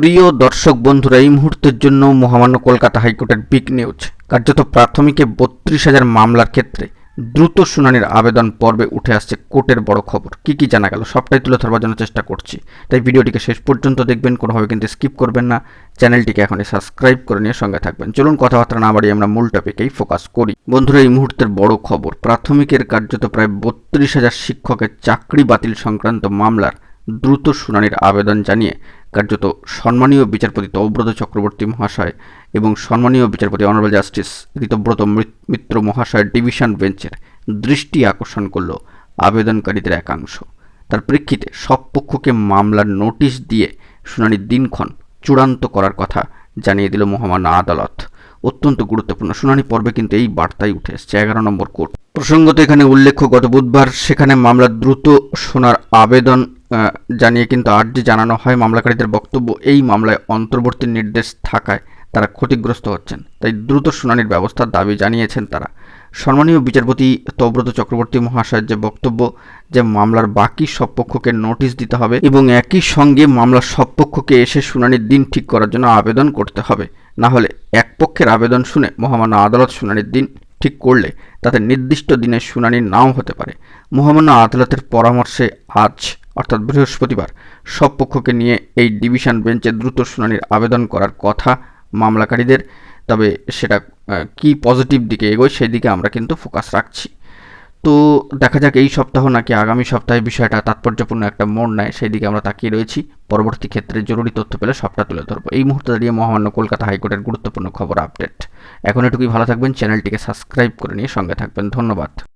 প্রিয় দর্শক বন্ধুরা, এই মুহূর্তের জন্য মহামান্য কলকাতা হাইকোর্টের বিগ নিউজ। কার্যত প্রাথমিকে বত্রিশ হাজার মামলার ক্ষেত্রে দ্রুত শুনানির আবেদন পর্বে উঠে আসছে কোর্টের বড় খবর। কি কি জানা গেল সবটাই তুলে ধরবার জন্য চেষ্টা করছি। তাই ভিডিওটিকে শেষ পর্যন্ত দেখবেন, কোনোভাবে কিন্তু স্কিপ করবেন না। চ্যানেলটিকে এখনই সাবস্ক্রাইব করে নিয়ে সঙ্গে থাকবেন। চলুন কথাবার্তা না বাড়িয়ে আমরা মূল টপিকেই ফোকাস করি। বন্ধুরা, এই মুহূর্তের বড় খবর, প্রাথমিকের কার্যত প্রায় বত্রিশ হাজার শিক্ষকের চাকরি বাতিল সংক্রান্ত মামলার দ্রুত শুনানির আবেদন জানিয়ে কার্যত সম্মানীয় বিচারপতি তৌব্রত চক্রবর্তী মহাশয় এবং সম্মানীয় বিচারপতি অনারেবল জাস্টিস ঋতব্রত মিত্র মহাশয়ের ডিভিশন বেঞ্চের দৃষ্টি আকর্ষণ করল আবেদনকারীদের একাংশ। তার প্রেক্ষিতে সব পক্ষকে মামলার নোটিশ দিয়ে শুনানির দিনক্ষণ চূড়ান্ত করার কথা জানিয়ে দিল মহামান্য আদালত। অত্যন্ত গুরুত্বপূর্ণ শুনানি পর্বে কিন্তু এই বার্তাই উঠে এসছে। এগারো নম্বর কোর্ট। প্রসঙ্গত এখানে উল্লেখ্য, গত বুধবার সেখানে মামলার দ্রুত শোনার আবেদন জানিয়ে কিন্তু আর্জি জানানো হয় মামলাকারীদের বক্তব্য এই মামলায় অন্তর্বর্তী নির্দেশ থাকায় তারা ক্ষতিগ্রস্ত হচ্ছেন। তাই দ্রুত শুনানির ব্যবস্থার দাবি জানিয়েছেন তারা। সম্মানীয় বিচারপতি তব্রত চক্রবর্তী মহাশয়ের যে বক্তব্য যে মামলার বাকি সব পক্ষকে নোটিশ দিতে হবে এবং একই সঙ্গে মামলার সব পক্ষকে এসে শুনানির দিন ঠিক করার জন্য আবেদন করতে হবে। না হলে এক পক্ষের আবেদন শুনে মহামান্য আদালত শুনানির দিন ঠিক করলে তাতে নির্দিষ্ট দিনের শুনানি নাও হতে পারে। মহামান্য আদালতের পরামর্শে আজ, অর্থাৎ বৃহস্পতিবার সব পক্ষকে নিয়ে এই ডিভিশন বেঞ্চে দ্রুত শুনানির আবেদন করার কথা মামলাকারীদের। তবে সেটা কি পজিটিভ দিকে এগোয় সেই দিকে আমরা কিন্তু ফোকাস রাখছি। তো দেখা যাক এই সপ্তাহ নাকি আগামী সপ্তাহে বিষয়টা তাৎপর্যপূর্ণ একটা মোড় নেয় সেই দিকে আমরা তাকিয়ে রয়েছি। পরবর্তী ক্ষেত্রে জরুরি তথ্য পেলে সবটা তুলে ধরবো। এই মুহূর্তে দাঁড়িয়ে মহামান্য কলকাতা হাইকোর্টের গুরুত্বপূর্ণ খবর আপডেট। এখন এটুকুই ভালো থাকবেন, চ্যানেলটিকে সাবস্ক্রাইব করে নিয়ে সঙ্গে থাকবেন। ধন্যবাদ।